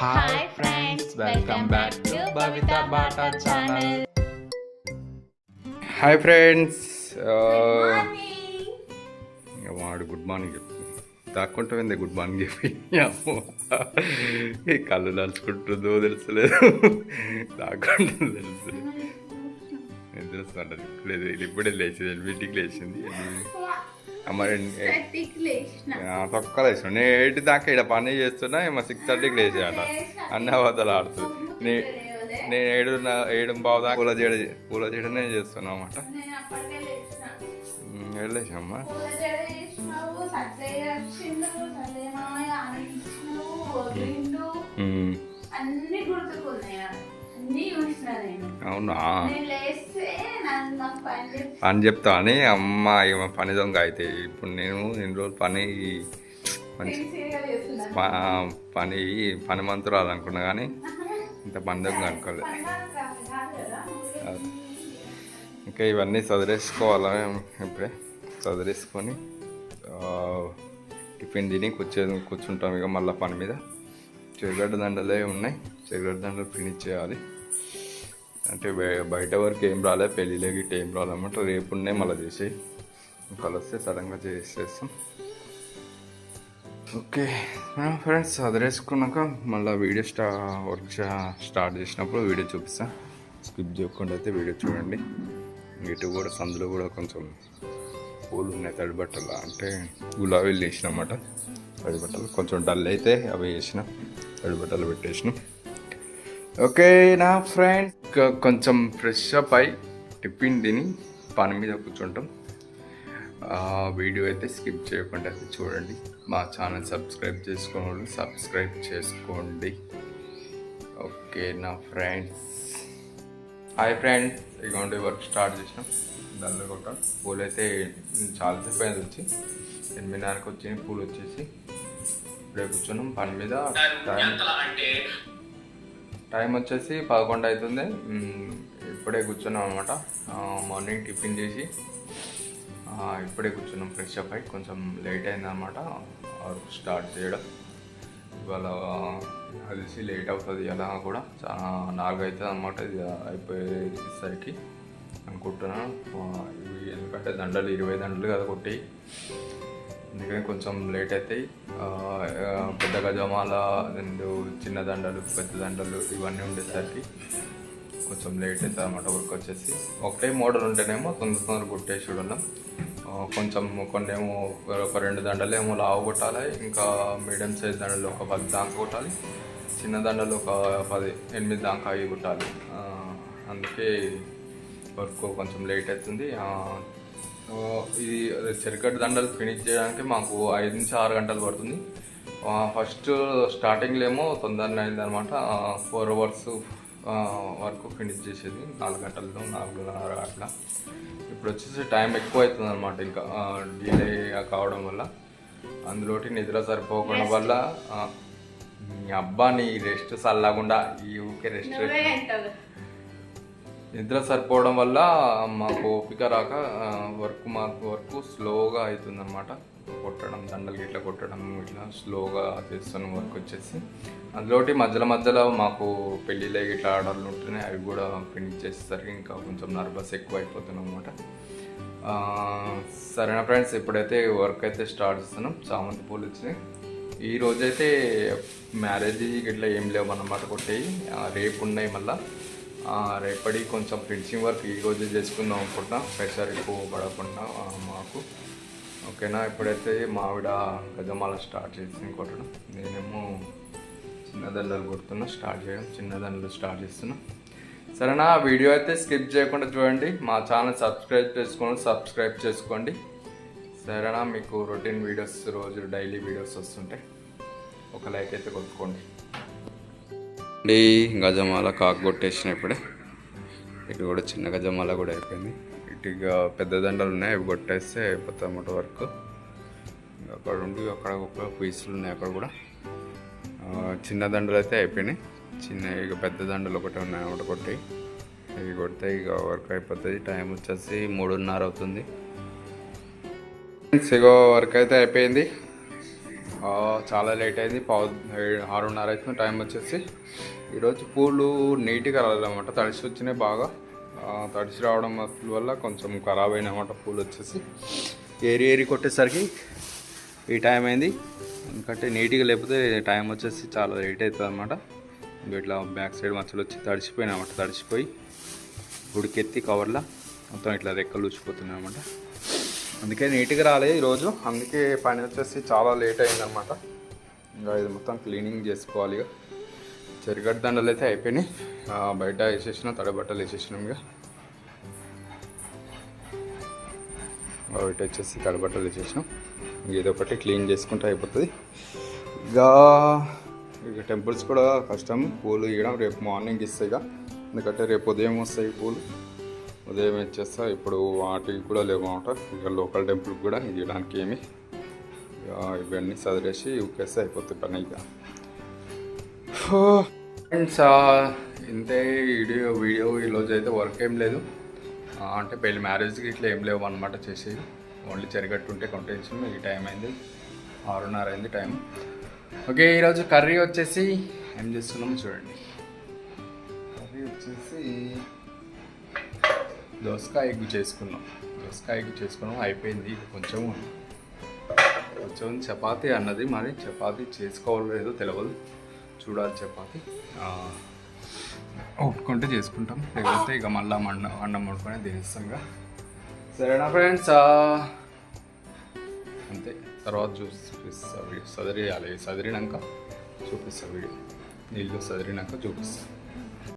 Hi friends welcome back to Bata channel hi friends వాడు good morning చెప్పు. దాక్కుంటుంది good morning చెప్పి? కళ్ళు నలుచుకుంటుందో తెలుసలేదు దాక్కుంటుందో తెలుసలేదు నిద్రస్తుంటది లేదు ఇది ఇప్పుడే లేచింది ఎనిమిదింటికి లేచింది. తొక్క లేచిన. నేను ఎయిట్ దాకా ఇక్కడ పని చేస్తున్నా ఏమో సిక్స్ థర్టీకి లేచాట అన్న అవతల ఆడుతుంది నే నేను ఏడు ఏడు బావు దాకా పూల చేయడ పూల చేయడనే చేస్తున్నా అనమాట లేచిన. వెళ్ళేసమ్మా అన్ని గుర్తుకున్నాయి అవునా? అని చెప్తా అని అమ్మ ఇక పని దొంగ అయితే. ఇప్పుడు నేను ఎన్ని రోజులు పని మంచి పని పని మంతురాలు అనుకున్నా కానీ ఇంత పని దొంగ అనుకోలేదు ఇంకా ఇవన్నీ చదివేసుకోవాలా ఇప్పుడే? చదివేసుకొని టిఫిన్ తిని కూర్చో కూర్చుంటాం ఇక మళ్ళీ పని మీద. చెగడ్డ దండలే ఉన్నాయి. చెగడ్డ దండలు ఫినిష్ చేయాలి అంటే బయట వరకు ఏం రాలే పెళ్ళిలో గిట్ట ఏం రాలన్నమాట రేపు ఉన్నాయి మళ్ళీ చేసి కలిస్తే సడన్గా చేసేస్తాం. ఓకే. ఫ్రెండ్స్ చదివేసుకున్నాక మళ్ళీ వీడియో స్టా వర్క్ స్టార్ట్ చేసినప్పుడు వీడియో చూపిస్తా. స్కిప్ చేయకుండా అయితే వీడియో చూడండి. ఇటు కూడా సందులో కూడా కొంచెం పూలు ఉన్నాయి తడి బట్టలు అంటే గులాబీలు వేసినమాట తడి బట్టలు కొంచెం డల్ అయితే అవి వేసిన తడి బట్టలు ఓకే నా ఫ్రెండ్. కొంచెం ఫ్రెష్ అప్ అయి టిఫిన్ తిని పని మీద కూర్చుంటాం. వీడియో అయితే స్కిప్ చేయకుండా అయితే చూడండి. మా ఛానల్ సబ్స్క్రైబ్ చేసుకోండి సబ్స్క్రైబ్ చేసుకోండి. ఓకే నా ఫ్రెండ్స్. హాయ్ ఫ్రెండ్స్ ఇగోండి వర్క్ స్టార్ట్ చేసినాం. దానిలో కొట్టాం. పూలు అయితే చాలాసేపు అయింది వచ్చి. ఎనిమిదిన్నరకు వచ్చి పూలు వచ్చేసి ఇప్పుడే కూర్చున్నాం. పని మీద టైం టైం వచ్చేసి పదకొండు అవుతుంది ఇప్పుడే కూర్చున్నాం అనమాట మార్నింగ్ టిఫిన్ చేసి ఇప్పుడే కూర్చున్నాం ఫ్రెష్ అప్ అయి కొంచెం లేట్ అయిందనమాట వర్క్ స్టార్ట్ చేయడం. ఇవాళ కలిసి లేట్ అవుతుంది ఎలా కూడా. చాలా నాలుగు అవుతుంది అనమాట ఇది అయిపోయేసరికి. అనుకుంటున్నాను. ఎందుకంటే దండలు ఇరవై దండలు కదా కొట్టి. అందుకని కొంచెం లేట్ అవుతాయి. పెద్ద గజమాల రెండు చిన్న దండలు పెద్ద దండలు ఇవన్నీ ఉండేసరికి కొంచెం లేట్ అవుతుంది అనమాట వర్క్ వచ్చేసి. ఒకటే మోడల్ ఉంటేనేమో తొందర తొందర కొట్టేసి చూడడం. కొంచెం కొన్ని ఏమో ఒక రెండు దండలు ఏమో లావు కొట్టాలి ఇంకా మీడియం సైజ్ దండలు ఒక పది దాకా కొట్టాలి చిన్న దండలు ఒక పది ఎనిమిది దాకా అవి కొట్టాలి. అందుకే వర్క్ కొంచెం లేట్ అవుతుంది. ఇది చెరకట్ దండలు ఫినిష్ చేయడానికి మాకు ఐదు నుంచి ఆరు గంటలు పడుతుంది. ఫస్ట్ స్టార్టింగ్లో ఏమో తొందరనే అయింది అనమాట ఫోర్ అవర్స్ వరకు ఫినిష్ చేసేది. నాలుగు గంటల్లో నాలుగున్నర అట్లా. ఇప్పుడు వచ్చేసి టైం ఎక్కువ అవుతుంది అనమాట ఇంకా డిలే కావడం వల్ల. అందులోటి నిద్ర సరిపోకుండా వల్ల అబ్బా నీ రెస్ట్ చల్లకుండా ఈ ఊకే రెస్ట్ నిద్ర సరిపోవడం వల్ల మాకు ఓపిక రాక వర్క్ మాకు వర్క్ స్లోగా అవుతుందన్నమాట కొట్టడం దండలు ఇట్లా కొట్టడం ఇట్లా స్లోగా చేస్తున్న వర్క్ వచ్చేసి. అందులోటి మధ్యలో మధ్యలో మాకు పెళ్ళిళ్ళ ఇట్లా ఆర్డర్లు ఉంటున్నాయి అవి కూడా ఫినిష్ చేసేసరికి ఇంకా కొంచెం నర్వస్ ఎక్కువ అయిపోతున్నాం అనమాట సరేనా ఫ్రెండ్స్ ఇప్పుడైతే వర్క్ అయితే స్టార్ట్ చేస్తున్నాం. చామంతి పూలు వచ్చినాయి. ఈ రోజైతే మ్యారేజ్ ఇట్లా ఏం లేవు అన్నమాట కొట్టేవి రేపు ఉన్నాయి మళ్ళీ. రేపటి కొంచెం ఫినిషింగ్ వర్క్ ఈ రోజు చేసుకుందాం అనుకుంటున్నా ప్రెషర్ ఎక్కువ పడకుండా మాకు. ఓకేనా? ఇప్పుడైతే మావిడ గజమాల స్టార్ట్ చేసి కొట్టడం. నేనేమో చిన్న దండలు కొడుతున్నా స్టార్ట్ చేయడం. చిన్నదండలు స్టార్ట్ చేస్తున్నా. సరేనా? వీడియో అయితే స్కిప్ చేయకుండా చూడండి. మా ఛానల్ సబ్స్క్రైబ్ చేసుకోండి సబ్స్క్రైబ్ చేసుకోండి. సరేనా? మీకు రొటీన్ వీడియోస్ రోజు డైలీ వీడియోస్ వస్తుంటాయి ఒక లైక్ అయితే కొట్టుకోండి. అండి గజమాల కాకు కొట్టేసిన ఇప్పుడే. ఇటు కూడా చిన్న గజమాల కూడా అయిపోయింది. ఇటు ఇక పెద్ద దండలు ఉన్నాయి అవి కొట్టేస్తే అయిపోతుంది అన్నమాట వర్క్. అక్కడ ఉండి అక్కడ ఒక పీసులు ఉన్నాయి అక్కడ కూడా. చిన్న దండలు అయితే అయిపోయినాయి. చిన్న ఇక పెద్ద దండలు ఒకటి ఉన్నాయి ఒకటి కొట్టి. ఇవి కొడితే ఇక వర్క్ అయిపోతుంది. టైం వచ్చేసి మూడున్నర అవుతుంది. ఇగో వర్క్ అయితే అయిపోయింది. చాలా లేట్ అయింది. పావు ఆరున్నర అవుతుంది. టైం వచ్చేసి ఈరోజు పూలు నీట్గా రాలేదన్నమాట. తడిసి వచ్చినాయి బాగా. తడిసి రావడం వల్ల కొంచెం ఖరాబ్ అయినమాట పూలు వచ్చేసి. ఏరి ఏరి కొట్టేసరికి ఈ టైం అయింది. ఎందుకంటే నీట్గా లేకపోతే టైం వచ్చేసి చాలా లేట్ అవుతుంది అనమాట ఇట్లా బ్యాక్ సైడ్ మచ్చలు వచ్చి తడిసిపోయినాయన్నమాట. తడిసిపోయి ఉడికెత్తి కవర్లో మొత్తం ఇట్లా రెక్కలు ఊసిపోతున్నాయి అనమాట అందుకే నీట్గా రాలేదు ఈరోజు. అందుకే పని వచ్చేసి చాలా లేట్ అయిందనమాట ఇంకా ఇది మొత్తం క్లీనింగ్ చేసుకోవాలి ఇక. చెరిగడ్డ దండలు అయితే అయిపోయినాయి. బయట వేసేసినాం తడబట్టలు వేసేసినాం ఇక. బయట వచ్చేసి తడబట్టలు వేసేసినాం. ఇంక ఏదో ఒకటి క్లీన్ చేసుకుంటే అయిపోతుంది. ఇక ఇక టెంపుల్స్ కూడా కష్టం. పూలు ఇవ్వడం రేపు మార్నింగ్ ఇస్తాయి ఇక. ఎందుకంటే రేపు ఉదయం వస్తాయి పూలు. ఉదయం ఇచ్చేస్తా ఇప్పుడు వాటికి కూడా లేవమాట ఇక లోకల్ టెంపుల్కి కూడా ఇవ్వడానికి ఏమి? ఇక ఇవన్నీ చదివేసి ఊకేస్తే అయిపోతుంది పని ఇక. ఫ్రెండ్స్ ఇంతే వీడియో వీడియో ఈరోజు అయితే వర్క్ ఏం లేదు. అంటే పెళ్ళి మ్యారేజ్కి ఇట్లా ఏం లేవు అనమాట చేసి ఓన్లీ చెరగట్టుంటే కొంటేసి ఈ టైం అయింది. ఆరున్నర అయింది టైం. ఓకే ఈరోజు కర్రీ వచ్చేసి ఏం చేస్తున్నాము చూడండి. కర్రీ వచ్చేసి దోసకాయ ఎగ్గు చేసుకున్నాం. దోసకాయ ఎగ్గు చేసుకున్నాం అయిపోయింది. కొంచెం కొంచెం చపాతి అన్నది మరి చపాతీ చేసుకోవాలేదో తెలియదు చూడాలి చపాతి. ఒప్పుకుంటే చేసుకుంటాం. లేకపోతే ఇక మళ్ళీ అన్నం అన్నం వండుకొని తినేస్తాం ఇక సరేనా ఫ్రెండ్స్? అంతే. తర్వాత చూపిస్తా వీడియో. సదిరేయాలి. సదిరినాక చూపిస్తా వీడియో. నీళ్ళు సదిరినాక చూపిస్తాను